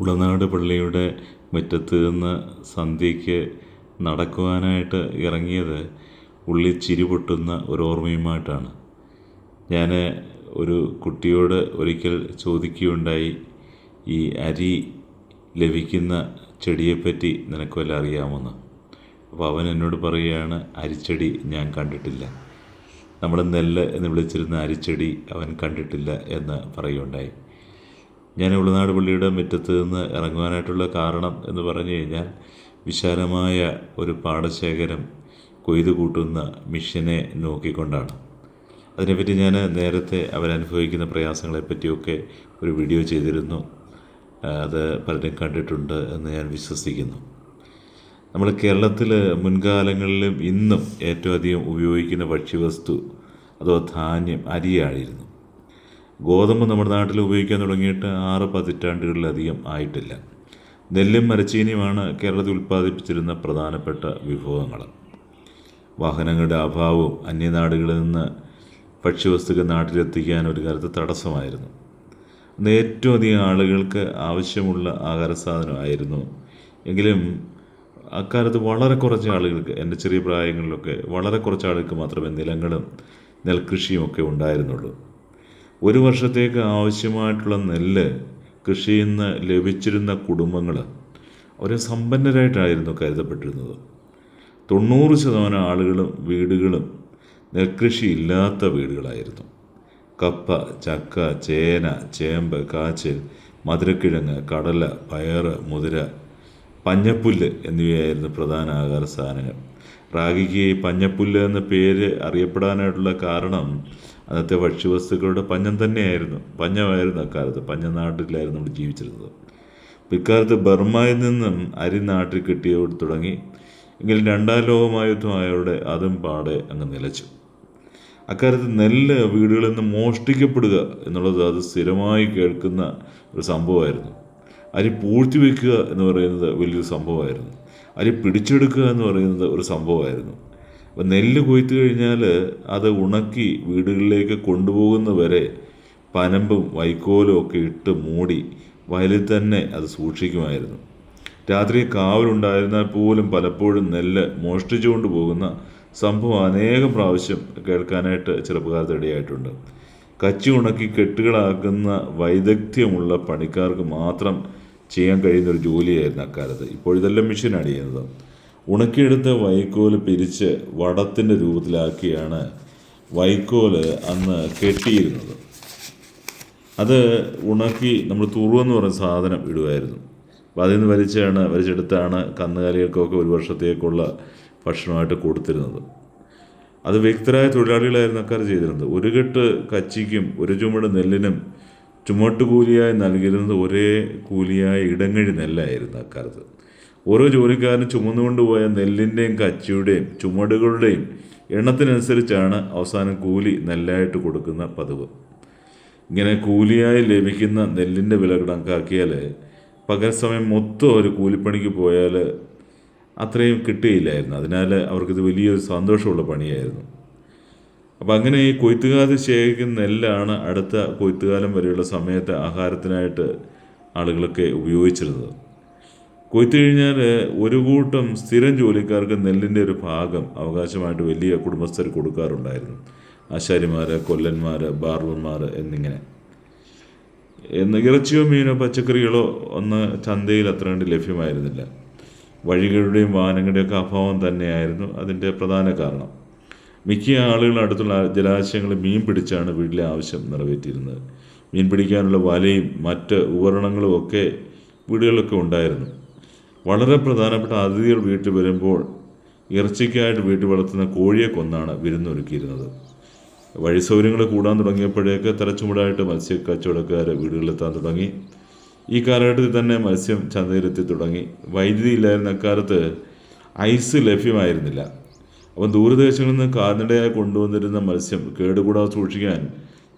ഉളനാട് പള്ളിയുടെ മുറ്റത്ത് നിന്ന് സന്ധ്യയ്ക്ക് നടക്കുവാനായിട്ട് ഇറങ്ങിയത് ഉള്ളിൽ ചിരി പൊട്ടുന്ന ഒരു ഓർമ്മയുമായിട്ടാണ്. ഞാൻ ഒരു കുട്ടിയോട് ഒരിക്കൽ ചോദിക്കുകയുണ്ടായി ഈ അരി ലഭിക്കുന്ന ചെടിയെപ്പറ്റി നിനക്ക് വല്ല അറിയാമോന്ന്? അപ്പോൾ അവൻ എന്നോട് പറയുകയാണ് അരിച്ചെടി ഞാൻ കണ്ടിട്ടില്ല. നമ്മൾ നെല്ല് എന്ന് വിളിച്ചിരുന്ന അരിച്ചെടി അവൻ കണ്ടിട്ടില്ല എന്ന് പറയുകയുണ്ടായി. ഞാൻ ഉളുനാട് പള്ളിയുടെ മുറ്റത്ത് നിന്ന് ഇറങ്ങുവാനായിട്ടുള്ള കാരണം എന്ന് പറഞ്ഞു കഴിഞ്ഞാൽ വിശാലമായ ഒരു പാടശേഖരം കൊയ്തു കൂട്ടുന്ന മിഷനെ നോക്കിക്കൊണ്ടാണ്. അതിനെപ്പറ്റി ഞാൻ നേരത്തെ അവരനുഭവിക്കുന്ന പ്രയാസങ്ങളെപ്പറ്റിയൊക്കെ ഒരു വീഡിയോ ചെയ്തിരുന്നു. അത് പലരും കണ്ടിട്ടുണ്ട് എന്ന് ഞാൻ വിശ്വസിക്കുന്നു. നമ്മൾ കേരളത്തിൽ മുൻകാലങ്ങളിലും ഇന്നും ഏറ്റവും അധികം ഉപയോഗിക്കുന്ന ഭക്ഷ്യവസ്തു അതോ ധാന്യം അരിയായിരുന്നു. ഗോതമ്പ് നമ്മുടെ നാട്ടിൽ ഉപയോഗിക്കാൻ തുടങ്ങിയിട്ട് ആറ് പതിറ്റാണ്ടുകളിലധികം ആയിട്ടില്ല. നെല്ലും മരച്ചീനിയുമാണ് കേരളത്തിൽ ഉൽപ്പാദിപ്പിച്ചിരുന്ന പ്രധാനപ്പെട്ട വിഭവങ്ങൾ. വാഹനങ്ങളുടെ അഭാവവും അന്യനാടുകളിൽ നിന്ന് ഭക്ഷ്യവസ്തുക്കൾ നാട്ടിലെത്തിക്കാൻ ഒരു കാലത്ത് തടസ്സമായിരുന്നു. അന്ന് ഏറ്റവും അധികം ആളുകൾക്ക് ആവശ്യമുള്ള ആഹാര സാധനമായിരുന്നു എങ്കിലും അക്കാലത്ത് വളരെ കുറച്ച് ആളുകൾക്ക് എന്റെ ചെറിയ പ്രായങ്ങളിലൊക്കെ വളരെ കുറച്ച് ആളുകൾക്ക് മാത്രമേ നിലങ്ങളും നെൽകൃഷിയും ഒക്കെ ഉണ്ടായിരുന്നുള്ളൂ. ഒരു വർഷത്തേക്ക് ആവശ്യമായിട്ടുള്ള നെല്ല് കൃഷിയിൽ നിന്ന് ലഭിച്ചിരുന്ന കുടുംബങ്ങൾ അവർ സമ്പന്നരായിട്ടായിരുന്നു കരുതപ്പെട്ടിരുന്നത്. തൊണ്ണൂറ് ശതമാനം ആളുകളും വീടുകളും നെൽകൃഷി ഇല്ലാത്ത വീടുകളായിരുന്നു. കപ്പ ചക്ക ചേന ചേമ്പ് കാച്ചിൽ മധുരക്കിഴങ്ങ് കടല പയർ മുതിര പഞ്ഞപ്പുല്ല് എന്നിവയായിരുന്നു പ്രധാന ആഹാര സാധനങ്ങൾ. റാഗിക്ക് പഞ്ഞപ്പുല്ല് എന്ന പേര് അറിയപ്പെടാനായിട്ടുള്ള കാരണം അന്നത്തെ ഭക്ഷ്യവസ്തുക്കളുടെ പഞ്ഞം തന്നെയായിരുന്നു. പഞ്ഞമായിരുന്നു അക്കാലത്ത്. പഞ്ഞ നാട്ടിലായിരുന്നു നമ്മൾ ജീവിച്ചിരുന്നത്. പിൽക്കാലത്ത് ബർമയിൽ നിന്നും അരി നാട്ടിൽ കിട്ടിയോട് തുടങ്ങി. എങ്കിൽ രണ്ടാം ലോകമായുദ്ധമായവരുടെ അതും പാടെ അങ്ങ് നിലച്ചു. അക്കാലത്ത് നെല്ല് വീടുകളിൽ നിന്ന് മോഷ്ടിക്കപ്പെടുക എന്നുള്ളത് അത് സ്ഥിരമായി കേൾക്കുന്ന ഒരു സംഭവമായിരുന്നു. അരി പൂഴ്ത്തി വയ്ക്കുക എന്ന് പറയുന്നത് വലിയൊരു സംഭവമായിരുന്നു. അരി പിടിച്ചെടുക്കുക എന്ന് പറയുന്നത് ഒരു സംഭവമായിരുന്നു. അപ്പം നെല്ല് കൊയ്ത്ത് കഴിഞ്ഞാൽ അത് ഉണക്കി വീടുകളിലേക്ക് കൊണ്ടുപോകുന്നവരെ പനമ്പും വൈക്കോലും ഒക്കെ ഇട്ട് മൂടി വയലിൽ തന്നെ അത് സൂക്ഷിക്കുമായിരുന്നു. രാത്രി കാവലുണ്ടായിരുന്നാൽ പോലും പലപ്പോഴും നെല്ല് മോഷ്ടിച്ചുകൊണ്ട് പോകുന്ന സംഭവം അനേകം പ്രാവശ്യം കേൾക്കാനായിട്ട് ചെറുപ്പകാലത്ത് ഇടയായിട്ടുണ്ട് കച്ചി ഉണക്കി കെട്ടുകളാക്കുന്ന വൈദഗ്ധ്യമുള്ള പണിക്കാർക്ക് മാത്രം ചെയ്യാൻ കഴിയുന്ന ഒരു ജോലിയായിരുന്നു അക്കാലത്ത്. ഇപ്പോൾ ഇതെല്ലാം മെഷീനാണ് ചെയ്യുന്നത്. ഉണക്കിയെടുത്ത വൈക്കോൽ പിരിച്ച് വടത്തിന്റെ രൂപത്തിലാക്കിയാണ് വൈക്കോൽ അന്ന് കെട്ടിയിരുന്നത്. അത് ഉണക്കി നമ്മൾ തുറുവെന്ന് പറയുന്ന സാധനം ഇടുമായിരുന്നു. അപ്പോൾ അതിൽ നിന്ന് വലിച്ചാണ് വലിച്ചെടുത്താണ് കന്നുകാലികൾക്കൊക്കെ ഒരു വർഷത്തേക്കുള്ള ഭക്ഷണമായിട്ട് കൊടുത്തിരുന്നത്. അത് വ്യക്തരായ തൊഴിലാളികളായിരുന്നു അക്കാലത്ത് ചെയ്തിരുന്നത്. ഒരു കെട്ട് കച്ചിക്കും ഒരു ചുമട് നെല്ലിനും ചുമട്ടുകൂലിയായി നൽകിയിരുന്നത് ഒരേ കൂലിയായ ഇടങ്ങഴി നെല്ലായിരുന്നു അക്കാലത്ത്. ഓരോ ജോലിക്കാരനും ചുമന്നുകൊണ്ട് പോയ നെല്ലിന്റെയും കച്ചിയുടെയും ചുമടുകളുടെയും എണ്ണത്തിനനുസരിച്ചാണ് അവസാനം കൂലി നെല്ലായിട്ട് കൊടുക്കുന്ന പതിവ്. ഇങ്ങനെ കൂലിയായി ലഭിക്കുന്ന നെല്ലിന്റെ വില കണക്കാക്കിയാൽ പകൽ സമയം മൊത്തം ഒരു കൂലിപ്പണിക്ക് പോയാൽ അത്രയും കിട്ടുകയില്ലായിരുന്നു അതിനാൽ അവർക്കിത് വലിയൊരു സന്തോഷമുള്ള പണിയായിരുന്നു. അപ്പം അങ്ങനെ ഈ കൊയ്ത്തുകാലത്ത് ശേഖരിക്കുന്ന നെല്ലാണ് അടുത്ത കൊയ്ത്തുകാലം വരെയുള്ള സമയത്ത് ആഹാരത്തിനായിട്ട് ആളുകളൊക്കെ ഉപയോഗിച്ചിരുന്നത്. കൊയ്ത്ത് കഴിഞ്ഞാൽ ഒരു കൂട്ടം സ്ഥിരം ജോലിക്കാർക്ക് നെല്ലിന്റെ ഒരു ഭാഗം അവകാശമായിട്ട് വലിയ കുടുംബസ്ഥർ കൊടുക്കാറുണ്ടായിരുന്നു. ആശാരിമാർ കൊല്ലന്മാർ ബാർബർമാർ എന്നിങ്ങനെ. എന്ന് ഇറച്ചിയോ മീനോ പച്ചക്കറികളോ ഒന്ന് ചന്തയിൽ അത്ര കണ്ട് ലഭ്യമായിരുന്നില്ല. വഴികളുടെയും വാഹനങ്ങളുടെയൊക്കെ അഭാവം തന്നെയായിരുന്നു അതിന്റെ പ്രധാന കാരണം. മിക്ക ആളുകളും അടുത്തുള്ള ജലാശയങ്ങളിൽ മീൻ പിടിച്ചാണ് വീട്ടിലെ ആവശ്യം നിറവേറ്റിയിരുന്നത്. മീൻ പിടിക്കാനുള്ള വലയും മറ്റ് ഉപകരണങ്ങളും ഒക്കെ വീടുകളിലൊക്കെ ഉണ്ടായിരുന്നു. വളരെ പ്രധാനപ്പെട്ട അതിഥികൾ വീട്ടിൽ വരുമ്പോൾ ഇറച്ചിക്കായിട്ട് വീട്ടിൽ വളർത്തുന്ന കോഴിയെ കൊന്നാണ് വിരുന്നൊരുക്കിയിരുന്നത്. വഴി സൗകര്യങ്ങൾ കൂടാൻ തുടങ്ങിയപ്പോഴേക്ക് തലച്ചുമടായിട്ട് മത്സ്യ കച്ചവടക്കാർ വീടുകളിലെത്താൻ തുടങ്ങി. ഈ കാലഘട്ടത്തിൽ തന്നെ മത്സ്യം ചന്തയിലെത്തി തുടങ്ങി. വൈദ്യുതി ഇല്ലായിരുന്ന അക്കാലത്ത് ഐസ് ലഭ്യമായിരുന്നില്ല. അപ്പം ദൂരദേശങ്ങളിൽ നിന്ന് കാൽനടയായി കൊണ്ടുവന്നിരുന്ന മത്സ്യം കേടുകൂടാതെ സൂക്ഷിക്കാൻ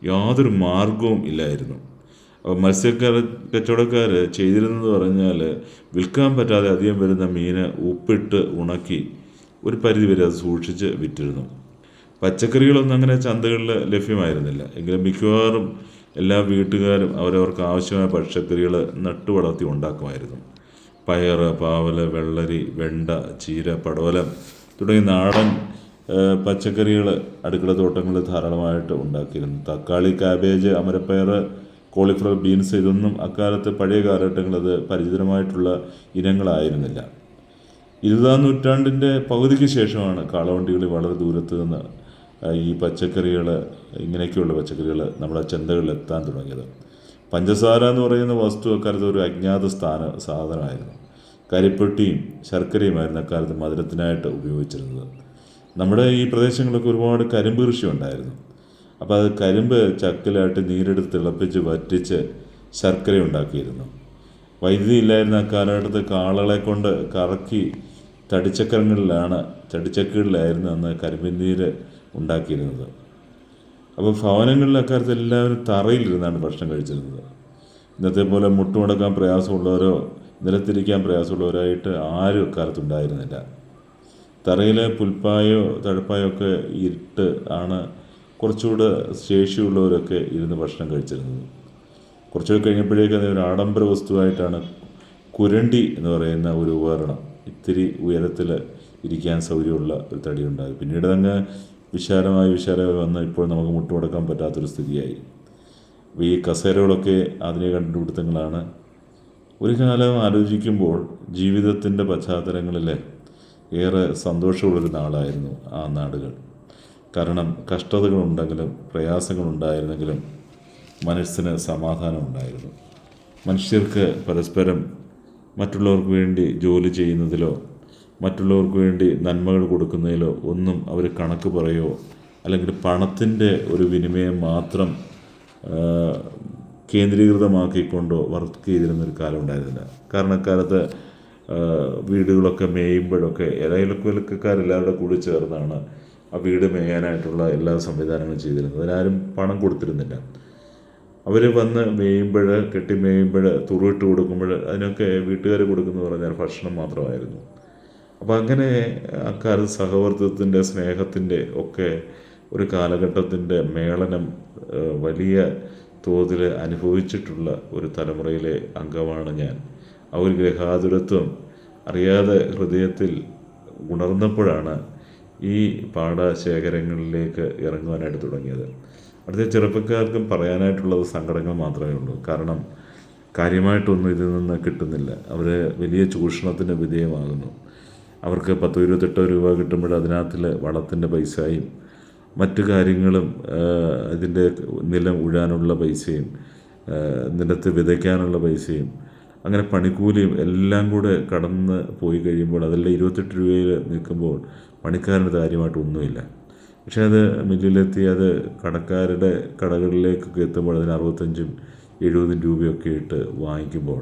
യാതൊരു മാർഗവും ഇല്ലായിരുന്നു. മത്സ്യക്കാർ കച്ചവടക്കാർ ചെയ്തിരുന്നത് പറഞ്ഞാൽ വിൽക്കാൻ പറ്റാതെ അധികം വരുന്ന മീന് ഉപ്പിട്ട് ഉണക്കി ഒരു പരിധി വരെ അത് സൂക്ഷിച്ച് വിറ്റിരുന്നു. പച്ചക്കറികളൊന്നും അങ്ങനെ ചന്തകളിൽ ലഭ്യമായിരുന്നില്ല. എങ്കിലും മിക്കവാറും എല്ലാ വീട്ടുകാരും അവരവർക്ക് ആവശ്യമായ പച്ചക്കറികൾ നട്ടു വളർത്തി ഉണ്ടാക്കുമായിരുന്നു. പയർ പാവൽ വെള്ളരി വെണ്ട ചീര പടവലം തുടങ്ങിയ നാടൻ പച്ചക്കറികൾ അടുക്കള തോട്ടങ്ങളിൽ ധാരാളമായിട്ട് ഉണ്ടാക്കിയിരുന്നു. തക്കാളി കാബേജ് അമരപ്പയർ കോളിഫ്ലവർ ബീൻസ് ഇതൊന്നും അക്കാലത്ത് പഴയ കാലഘട്ടങ്ങളത് പരിചിതമായിട്ടുള്ള ഇനങ്ങളായിരുന്നില്ല. ഇരുപതാം നൂറ്റാണ്ടിന്റെ പകുതിക്ക് ശേഷമാണ് കാളവണ്ടികളിൽ വളരെ ദൂരത്ത് നിന്ന് ഈ പച്ചക്കറികൾ ഇങ്ങനെയൊക്കെയുള്ള പച്ചക്കറികൾ നമ്മുടെ ചന്തകളിൽ എത്താൻ തുടങ്ങിയത്. പഞ്ചസാര എന്ന് പറയുന്ന വസ്തു അക്കാലത്ത് ഒരു അജ്ഞാത സ്ഥാന സാധനമായിരുന്നു. കരിപ്പെട്ടിയും ശർക്കരയുമായിരുന്നു അക്കാലത്ത് മധുരത്തിനായിട്ട് ഉപയോഗിച്ചിരുന്നത്. നമ്മുടെ ഈ പ്രദേശങ്ങളൊക്കെ ഒരുപാട് കരിമ്പ് കൃഷി ഉണ്ടായിരുന്നു അപ്പോൾ അത് കരിമ്പ് ചക്കിലായിട്ട് നീരെടുത്ത് തിളപ്പിച്ച് വറ്റിച്ച് ശർക്കര ഉണ്ടാക്കിയിരുന്നു വൈദ്യുതി ഇല്ലായിരുന്ന കാലഘട്ടത്തിൽ കാളകളെ കൊണ്ട് കറക്കി തടിച്ചക്രങ്ങളിലാണ് തടിച്ചക്കുകളിലായിരുന്നു അന്ന് കരിമ്പിൻ നീര് ഉണ്ടാക്കിയിരുന്നത്. അപ്പോൾ ഭവനങ്ങളിൽ അക്കാലത്ത് എല്ലാവരും തറയിലിരുന്നാണ് ഭക്ഷണം കഴിച്ചിരുന്നത്. ഇന്നത്തെ പോലെ മുട്ടുമുടക്കാൻ പ്രയാസമുള്ളവരോ നിലത്തിരിക്കാൻ പ്രയാസമുള്ളവരായിട്ട് ആരും അക്കാലത്ത് ഉണ്ടായിരുന്നില്ല. തറയിലെ പുൽപ്പായോ തഴപ്പായോ ഒക്കെ ഇട്ട് ആണ് കുറച്ചുകൂടെ ശേഷിയുള്ളവരൊക്കെ ഇരുന്ന് ഭക്ഷണം കഴിച്ചിരുന്നത്. കുറച്ചുകൂടി കഴിഞ്ഞപ്പോഴേക്കും അതൊരു ആഡംബര വസ്തുവായിട്ടാണ് കുരണ്ടി എന്ന് പറയുന്ന ഒരു ഉപകരണം ഇത്തിരി ഉയരത്തിൽ ഇരിക്കാൻ സൗകര്യമുള്ള ഒരു തടി ഉണ്ടായി പിന്നീട് അങ്ങ് വിശാലമായി വിശാലമായി വന്ന് ഇപ്പോൾ നമുക്ക് മുട്ടുമടക്കാൻ പറ്റാത്തൊരു സ്ഥിതിയായി. ഈ കസേരകളൊക്കെ ആധുനിക കണ്ടുപിടുത്തങ്ങളാണ്. ഒരു കാലം ആലോചിക്കുമ്പോൾ ജീവിതത്തിന്റെ പശ്ചാത്തലങ്ങളിൽ ഏറെ സന്തോഷമുള്ളൊരു നാളായിരുന്നു ആ നാടുകൾ. കാരണം കഷ്ടതകളുണ്ടെങ്കിലും പ്രയാസങ്ങളുണ്ടായിരുന്നെങ്കിലും മനസ്സിന് സമാധാനം ഉണ്ടായിരുന്നു മനുഷ്യർക്ക് പരസ്പരം മറ്റുള്ളവർക്ക് വേണ്ടി ജോലി ചെയ്യുന്നതിലോ മറ്റുള്ളവർക്ക് വേണ്ടി നന്മകൾ കൊടുക്കുന്നതിലോ ഒന്നും അവർ കണക്ക് പറയോ? അല്ലെങ്കിൽ പണത്തിന്റെ ഒരു വിനിമയം മാത്രം കേന്ദ്രീകൃതമാക്കിക്കൊണ്ടോ വർക്ക് ചെയ്തിരുന്നൊരു കാലം ഉണ്ടായിരുന്നില്ല. കാരണം അക്കാലത്ത് വീടുകളൊക്കെ മേയുമ്പോഴൊക്കെ ഇലയിലൊക്കെക്കാരെല്ലാവരുടെ കൂടി ചേർന്നാണ് ആ വീട് മേയാനായിട്ടുള്ള എല്ലാ സംവിധാനങ്ങളും ചെയ്തിരുന്നത്. അതിനാരും പണം കൊടുത്തിരുന്നില്ല. അവർ വന്ന് മേയുമ്പോൾ കെട്ടി മേയുമ്പോൾ തുറുവിട്ട് കൊടുക്കുമ്പോൾ അതിനൊക്കെ വീട്ടുകാർ കൊടുക്കുന്നു പറഞ്ഞാൽ ഭക്ഷണം മാത്രമായിരുന്നു. അപ്പോൾ അങ്ങനെ അക്കാലത്ത് സഹവർത്തത്തിന്റെ സ്നേഹത്തിന്റെ ഒക്കെ ഒരു കാലഘട്ടത്തിന്റെ മേളനം വലിയ തോതിൽ അനുഭവിച്ചിട്ടുള്ള ഒരു തലമുറയിലെ അംഗമാണ് ഞാൻ. ആ ഒരു ഗ്രഹാതുരത്വം അറിയാതെ ഹൃദയത്തിൽ ഉണർന്നപ്പോഴാണ് ഈ പാടശേഖരങ്ങളിലേക്ക് ഇറങ്ങുവാനായിട്ട് തുടങ്ങിയത്. അടുത്ത ചെറുപ്പക്കാർക്കും പറയാനായിട്ടുള്ളത് സങ്കടങ്ങൾ മാത്രമേ ഉള്ളൂ. കാരണം കാര്യമായിട്ടൊന്നും ഇതിൽ നിന്ന് കിട്ടുന്നില്ല. അവർ വലിയ ചൂഷണത്തിന് വിധേയമാകുന്നു. അവർക്ക് പത്തോ ഇരുപത്തെട്ടോ രൂപ കിട്ടുമ്പോൾ അതിനകത്തിൽ വളത്തിന്റെ പൈസയും മറ്റു കാര്യങ്ങളും ഇതിന്റെ നിലം ഉഴാനുള്ള പൈസയും നിലത്ത് വിതയ്ക്കാനുള്ള പൈസയും അങ്ങനെ പണിക്കൂലിയും എല്ലാം കൂടെ കടന്ന് പോയി കഴിയുമ്പോൾ അതെല്ലാം ഇരുപത്തെട്ട് രൂപയിൽ നിൽക്കുമ്പോൾ പണിക്കാരന് കാര്യമായിട്ട് ഒന്നുമില്ല. പക്ഷേ അത് മില്ലിലെത്തി അത് കടക്കാരുടെ കടകളിലേക്കൊക്കെ എത്തുമ്പോൾ അതിന് അറുപത്തഞ്ചും എഴുപതും രൂപയൊക്കെ ഇട്ട് വാങ്ങിക്കുമ്പോൾ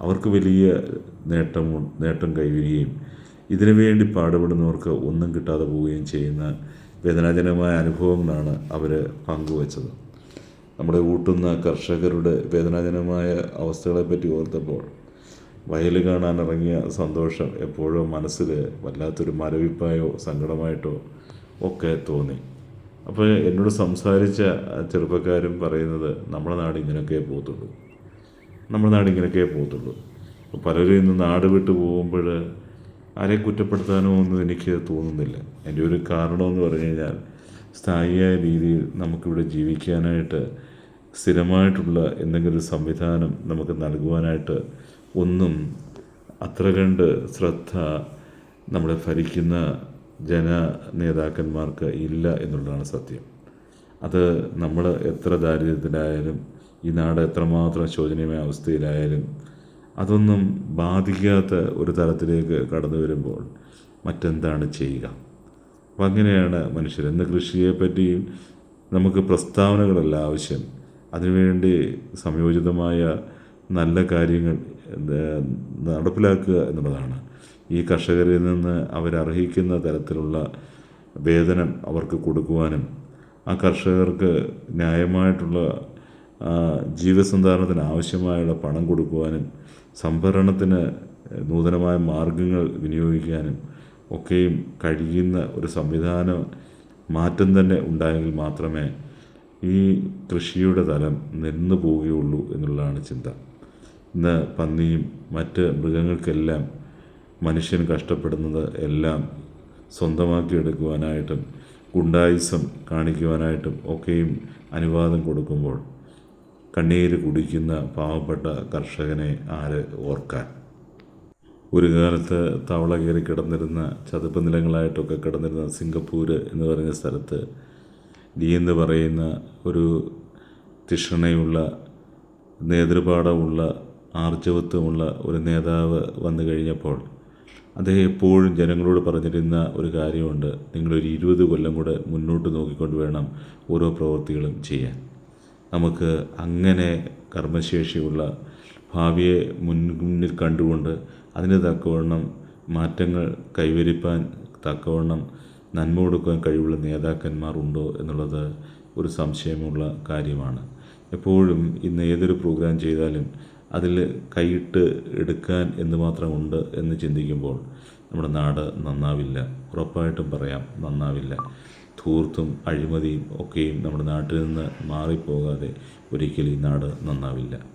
അവർക്ക് വലിയ നേട്ടം നേട്ടം കൈവരികയും ഇതിനു വേണ്ടി പാടുപെടുന്നവർക്ക് ഒന്നും കിട്ടാതെ പോവുകയും ചെയ്യുന്ന വേദനാജനകമായ അനുഭവങ്ങളാണ് അവർ പങ്കുവച്ചത്. നമ്മുടെ ഊട്ടുന്ന കർഷകരുടെ വേദനാജനമായ അവസ്ഥകളെപ്പറ്റി ഓർത്തപ്പോൾ വയൽ കാണാനിറങ്ങിയ സന്തോഷം എപ്പോഴും മനസ്സിൽ വല്ലാത്തൊരു മരവിപ്പായോ സങ്കടമായിട്ടോ ഒക്കെ തോന്നി. അപ്പോൾ എന്നോട് സംസാരിച്ച ചെറുപ്പക്കാരും പറയുന്നത് നമ്മുടെ നാട് ഇങ്ങനെയൊക്കെ പോകത്തുള്ളൂ. നമ്മുടെ നാട് ഇങ്ങനെയൊക്കെ പോകത്തുള്ളൂ. പലരും ഇന്ന് നാട് വിട്ടു പോകുമ്പോൾ ആരെ കുറ്റപ്പെടുത്താനോ ഒന്നും എനിക്ക് തോന്നുന്നില്ല. എന്റെ ഒരു കാരണമെന്ന് പറഞ്ഞു കഴിഞ്ഞാൽ സ്ഥായിയായ രീതിയിൽ നമുക്കിവിടെ ജീവിക്കാനായിട്ട് സ്ഥിരമായിട്ടുള്ള എന്തെങ്കിലും ഒരു സംവിധാനം നമുക്ക് നൽകുവാനായിട്ട് ഒന്നും അത്ര കണ്ട് ശ്രദ്ധ നമ്മളെ ഭരിക്കുന്ന ജന നേതാക്കന്മാർക്ക് ഇല്ല എന്നുള്ളതാണ് സത്യം. അത് നമ്മൾ എത്ര ദാരിദ്ര്യത്തിലായാലും ഈ നാട് എത്രമാത്രം ശോചനീയമായ അവസ്ഥയിലായാലും അതൊന്നും ബാധിക്കാത്ത ഒരു തരത്തിലേക്ക് കടന്നു വരുമ്പോൾ മറ്റെന്താണ് ചെയ്യുക? അപ്പം അങ്ങനെയാണ് മനുഷ്യർ. കൃഷിയെ പറ്റിയും നമുക്ക് പ്രസ്താവനകളല്ല ആവശ്യം. അതിനുവേണ്ടി സംയോജിതമായ നല്ല കാര്യങ്ങൾ നടപ്പിലാക്കുക എന്നുള്ളതാണ്. ഈ കർഷകരിൽ നിന്ന് അവരർഹിക്കുന്ന തരത്തിലുള്ള വേതനം അവർക്ക് കൊടുക്കുവാനും ആ കർഷകർക്ക് ന്യായമായിട്ടുള്ള ജീവസന്ധാരണത്തിന് ആവശ്യമായുള്ള പണം കൊടുക്കുവാനും സംഭരണത്തിന് നൂതനമായ മാർഗങ്ങൾ വിനിയോഗിക്കാനും ഒക്കെയും കഴിയുന്ന ഒരു സംവിധാന മാറ്റം തന്നെ ഉണ്ടായെങ്കിൽ മാത്രമേ ഈ കൃഷിയുടെ തലം നിന്നു പോവുകയുള്ളൂ എന്നുള്ളതാണ് ചിന്ത. ഇന്ന് പന്നിയും മറ്റ് മൃഗങ്ങൾക്കെല്ലാം മനുഷ്യൻ കഷ്ടപ്പെടുന്നത് എല്ലാം സ്വന്തമാക്കി എടുക്കുവാനായിട്ടും ഗുണ്ടായിസം കാണിക്കുവാനായിട്ടും ഒക്കെയും അനുവാദം കൊടുക്കുമ്പോൾ കണ്ണീര് കുടിക്കുന്ന പാവപ്പെട്ട കർഷകനെ ആര് ഓർക്കാൻ? ഒരു കാലത്ത് തവള കയറി കിടന്നിരുന്ന ചതുപ്പ് നിലങ്ങളായിട്ടൊക്കെ കിടന്നിരുന്ന സിംഗപ്പൂർ എന്ന് പറയുന്ന സ്ഥലത്ത് ഡി എന്ന് പറയുന്ന ഒരു തിഷ്ണയുള്ള നേതൃപാഠമുള്ള ആർജവത്വമുള്ള ഒരു നേതാവ് വന്നു കഴിഞ്ഞപ്പോൾ അദ്ദേഹം എപ്പോഴും ജനങ്ങളോട് പറഞ്ഞിരുന്ന ഒരു കാര്യമുണ്ട്. നിങ്ങളൊരു ഇരുപത് കൊല്ലം കൂടെ മുന്നോട്ട് നോക്കിക്കൊണ്ട് വേണം ഓരോ പ്രവൃത്തികളും ചെയ്യാൻ. നമുക്ക് അങ്ങനെ കർമ്മശേഷിയുള്ള ഭാവിയെ മുൻപിൽ കണ്ടുകൊണ്ട് അതിന് തക്കവണ്ണം മാറ്റങ്ങൾ കൈവരിപ്പാൻ തക്കവണ്ണം നന്മ കൊടുക്കുവാൻ കഴിവുള്ള നേതാക്കന്മാർ ഉണ്ടോ എന്നുള്ളത് ഒരു സംശയമുള്ള കാര്യമാണ്. എപ്പോഴും ഇന്ന് ഏതൊരു പ്രോഗ്രാം ചെയ്താലും അതിൽ കൈയിട്ട് എടുക്കാൻ എന്തുമാത്രം ഉണ്ട് എന്ന് ചിന്തിക്കുമ്പോൾ നമ്മുടെ നാട് നന്നാവില്ല. ഉറപ്പായിട്ടും പറയാം നന്നാവില്ല. ധൂർത്തും അഴിമതിയും ഒക്കെയും നമ്മുടെ നാട്ടിൽ നിന്ന് മാറിപ്പോകാതെ ഒരിക്കലും ഈ നാട് നന്നാവില്ല.